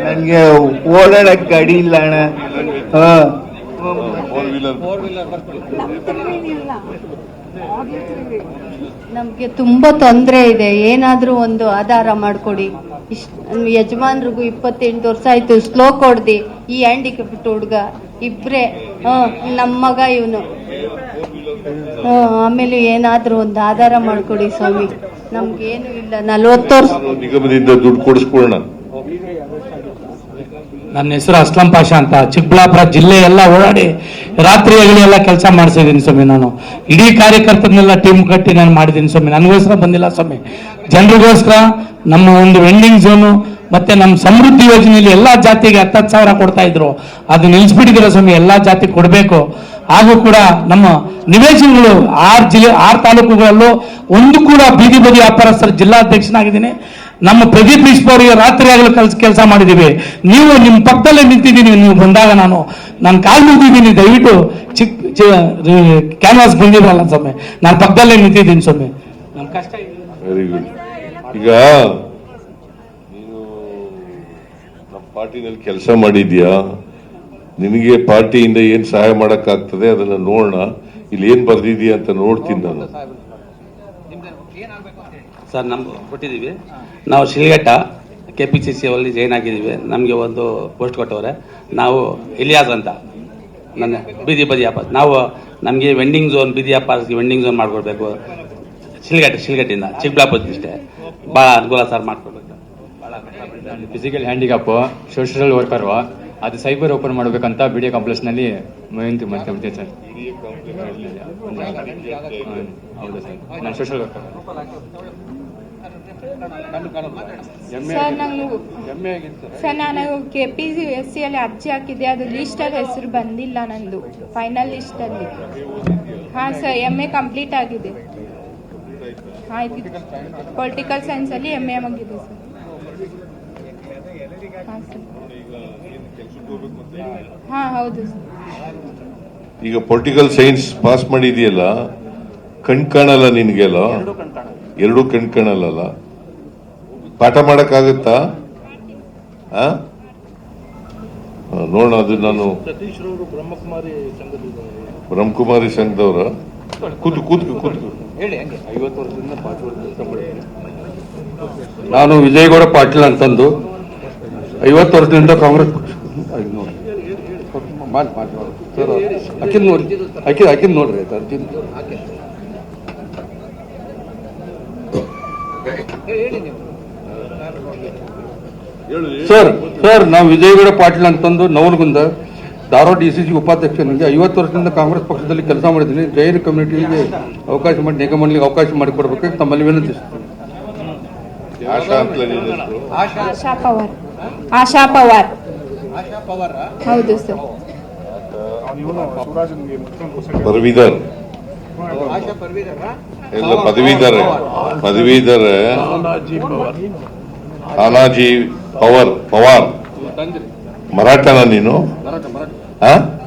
ನನಗೆ ಓಡಾಡಕ್ ಗಾಡಿ ಇಲ್ಲ ಅಣ್ಣ. ಹಾ. ಫೋರ್ ವೀಲರ್ ನಮ್ಗೆ ತುಂಬಾ ತೊಂದರೆ ಇದೆ. ಏನಾದ್ರೂ ಒಂದು ಆಧಾರ ಮಾಡ್ಕೊಡಿ. ಇಷ್ಟ ಯಜಮಾನ್ರಿಗೂ ಇಪ್ಪತ್ತೆಂಟು ವರ್ಷ ಆಯ್ತು ಸ್ಲೋ ಕೊಡ್ದಿ. ಈ ಹ್ಯಾಂಡಿಕ್ಯಾಪ್ಟ್ ಹುಡ್ಗ. ಇಬ್ರೆ ಹ ನಮ್ಮ ಮಗ ಇವನು. ಆಮೇಲೆ ಏನಾದ್ರೂ ಒಂದು ಆಧಾರ ಮಾಡ್ಕೊಡಿ ಸ್ವಾಮಿ. ನಮ್ಗೇನು ಇಲ್ಲ ನಲ್ವತ್ತು ವರ್ಷ. ನಿಗಮದಿಂದ ದುಡ್ಡು ಕೊಡಿಸ್ಕೊಳ್ಳೋಣ. ನನ್ನ ಹೆಸರು ಅಸ್ಲಂ ಪಾಷಾ ಅಂತ. ಚಿಕ್ಕಬಳ್ಳಾಪುರ ಜಿಲ್ಲೆ ಎಲ್ಲ ಓಡಾಡಿ ರಾತ್ರಿ ಹಗಲಿ ಎಲ್ಲ ಕೆಲಸ ಮಾಡಿಸಿದ್ದೀನಿ ಸ್ವಾಮಿ ನಾನು. ಇಡೀ ಕಾರ್ಯಕರ್ತರನ್ನೆಲ್ಲ ಟೀಮ್ ಕಟ್ಟಿ ನಾನು ಮಾಡಿದ್ದೀನಿ ಸ್ವಾಮಿ. ನನಗೋಸ್ಕರ ಬಂದಿಲ್ಲ ಸ್ವಾಮಿ. ಜನರಿಗೋಸ್ಕರ ನಮ್ಮ ಒಂದು ವೆಂಡಿಂಗ್ ಝೋನು ಮತ್ತೆ ನಮ್ಮ ಸಮೃದ್ಧಿ ಯೋಜನೆಯಲ್ಲಿ ಎಲ್ಲ ಜಾತಿಗೆ ಹತ್ತತ್ತು ಸಾವಿರ ಕೊಡ್ತಾ ಇದ್ರು. ಅದು ನಿಲ್ಲಿಸ್ಬಿಟ್ಟಿದ್ರೆ ಸ್ವಾಮಿ? ಎಲ್ಲ ಜಾತಿ ಕೊಡಬೇಕು. ಹಾಗೂ ಕೂಡ ನಮ್ಮ ನಿವೇಶನಗಳು ಆರು ಜಿಲ್ಲೆ, ಆರು ತಾಲೂಕುಗಳಲ್ಲೂ ಒಂದು ಕೂಡ ಬೀದಿ ಬದಿ ವ್ಯಾಪಾರಸ್ಥರ ಜಿಲ್ಲಾಧ್ಯಕ್ಷನಾಗಿದ್ದೀನಿ. ನಮ್ಮ ಪ್ರದೀಪ್ ಅವರಿಗೆ ರಾತ್ರಿ ಆಗಲು ಕೆಲಸ ಕೆಲಸ ಮಾಡಿದ್ದೀವಿ. ನೀವು ನಿಮ್ಮ ಪಕ್ಕದಲ್ಲೇ ನಿಂತಿದ್ದೀನಿ ನೀವು ಬಂದಾಗ ನಾನು ನಾನು ಕಾಲು ನಿಂತಿದ್ದೀನಿ ದಯವಿಟ್ಟು ಚಿಕ್ಕ ಕ್ಯಾನ್ವಾಸ್ ಬಂದಿರಲ್ಲ ಸ್ವಾಮಿ. ನಾನು ಪಕ್ಕದಲ್ಲೇ ನಿಂತಿದ್ದೀನಿ ಸ್ವಾಮಿ. ನಮ್ಮ ಕಷ್ಟ. ವೆರಿ ಗುಡ್ ಈಗ ನೀನು ನಮ್ಮ ಪಾರ್ಟಿನಲ್ಲಿ ಕೆಲಸ ಮಾಡಿದ್ಯಾ ನಿನಗೆ ಪಾರ್ಟಿಯಿಂದ ಏನ್ ಸಹಾಯ ಮಾಡಕ್ಕಾಗ್ತದೆ ಅದನ್ನ ನೋಡೋಣ ಇಲ್ಲಿ ಏನ್ ಬರ್ದಿದ್ಯಾ ಅಂತ ನೋಡ್ತೀನಿ ನಾನು. ಸರ್ ನಮ್ಗೆ ಕೊಟ್ಟಿದ್ದೀವಿ. ನಾವು Shilghatta K P C C ಅಲ್ಲಿ ಜೈನ್ ಆಗಿದ್ದೀವಿ. ನಮಗೆ ಒಂದು ಪೋಸ್ಟ್ ಕೊಟ್ಟವ್ರೆ. ನಾವು ಇಲಿಯಾಸ್ ಅಂತ. ನನ್ನ ಬೀದಿ ಬದಿ ವ್ಯಾಪಾರ. ನಾವು ನಮಗೆ ವೆಂಡಿಂಗ್ ಝೋನ್ ಬೀದಿ ವ್ಯಾಪಾರಕ್ಕೆ ವೆಂಡಿಂಗ್ ಝೋನ್ ಮಾಡಿಕೊಡ್ಬೇಕು. ಶಿಲ್ಘಟ್ಟ ಶಿಲ್ಘಟ್ಟಿಂದ. ಚಿಕ್ಕಬಳ್ಳಾಪುರ ಇಷ್ಟೇ. ಭಾಳ ಅನುಕೂಲ ಸರ್ ಮಾಡಿಕೊಡ್ಬೇಕು. ಫಿಸಿಕಲ್ ಹ್ಯಾಂಡಿಕ್ಯಾಪ್ ಸೋಷಿಯಲ್ ವರ್ಕರು ಅದು ಸೈಬರ್ ಓಪನ್ ಮಾಡಬೇಕಂತ ವಿಡಿಯೋ ಕಾಂಪ್ಲೆಕ್ಸ್ನಲ್ಲಿ ವಿನಂತಿ ಮಾಡ್ಕೊಂಬಿದ್ದೆ ಸರ್. ಸರ್. ನಾನು ಸೋಷಿಯಲ್ ವರ್ಕರ್ ಸರ್, ನಾನು K P C S C ಅಲ್ಲಿ ಅರ್ಜಿ ಹಾಕಿದ್ದೆ. ಅದು ಲಿಸ್ಟಲ್ಲಿ ಹೆಸರು ಬಂದಿಲ್ಲ ನಂದು ಫೈನಲ್ ಲಿಸ್ಟಲ್ಲಿ ಹಾಂ ಸರ್ ಎಂ ಎ ಕಂಪ್ಲೀಟ್ ಆಗಿದೆ. ಆಯ್ತು. ಪೊಲಿಟಿಕಲ್ ಸೈನ್ಸಲ್ಲಿ ಎಂ ಎ ಆಗಿದೆ ಸರ್. ಹಾಂ ಸರ್ ಹಾಂ ಹೌದು. ಈಗ ಪೊಲಿಟಿಕಲ್ ಸೈನ್ಸ್ ಪಾಸ್ ಮಾಡಿದೆಯಲ್ಲ ಕಣ್ ಕಾಣಲ್ಲ ನಿನ್ಗೆಲ್ಲ? ಎರಡು ಕಣ್ ಕಾಣಲ್ಲ ಪಾಠ ಮಾಡಕ್ಕಾಗತ್ತಾ? ನೋಡೋಣ ಅದು ನಾನು ಬ್ರಹ್ಮಕುಮಾರಿ ಸಂಘದವ್ರ? ಕೂತು ಕೂತು ಕೂತು ನಾನು ವಿಜಯಗೌಡ ಪಾಟೀಲ್ ಅಂತಂದು. ಐವತ್ತು ವರ್ಷದಿಂದ ಕಾಂಗ್ರೆಸ್ ನೋಡಿ. ಮಾಡ್- ಮಾಡ್-. ಸರ್, ನೋಡಿ ಅಕ್ಕಿ ಅಕ್ಕಿನ ನೋಡ್ರಿ ಆಯ್ತಾ ಅಕ್ಕಿದ್ ಸರ್ ಸರ್ ನಾವು ವಿಜಯಗೌಡ ಪಾಟೀಲ್ ಅಂತಂದು Navalgund Dharwad D C C ಉಪಾಧ್ಯಕ್ಷನಿಗೆ ಐವತ್ತು ವರ್ಷದಿಂದ ಕಾಂಗ್ರೆಸ್ ಪಕ್ಷದಲ್ಲಿ ಕೆಲಸ ಮಾಡಿದ್ದೀನಿ ಜೈನ ಕಮ್ಯುನಿಟಿಗೆ ಅವಕಾಶ ಮಾಡಿ ನಿಗಮಗಳಿಗೆ ಅವಕಾಶ ಮಾಡಿಕೊಡ್ಬೇಕು ತಮ್ಮಲ್ಲಿ ವಿನಂತಿಸ್ತೀನಿ? ಆಶಾ ಪವಾರ್ ಆಶಾ ಪವಾರ್. ಹೌದು ಸರ್. ಪದವೀಧರ್ ಎಲ್ಲ ಪದವೀಧರ. ಪದವೀಧರ. ತಾನಾಜಿ ಪವರ್. ಪವಾರ್ ಮರಾಠನ ನೀನು? ಮರಾಠ ಮರಾಠ. ಆ? ಮರಾಠ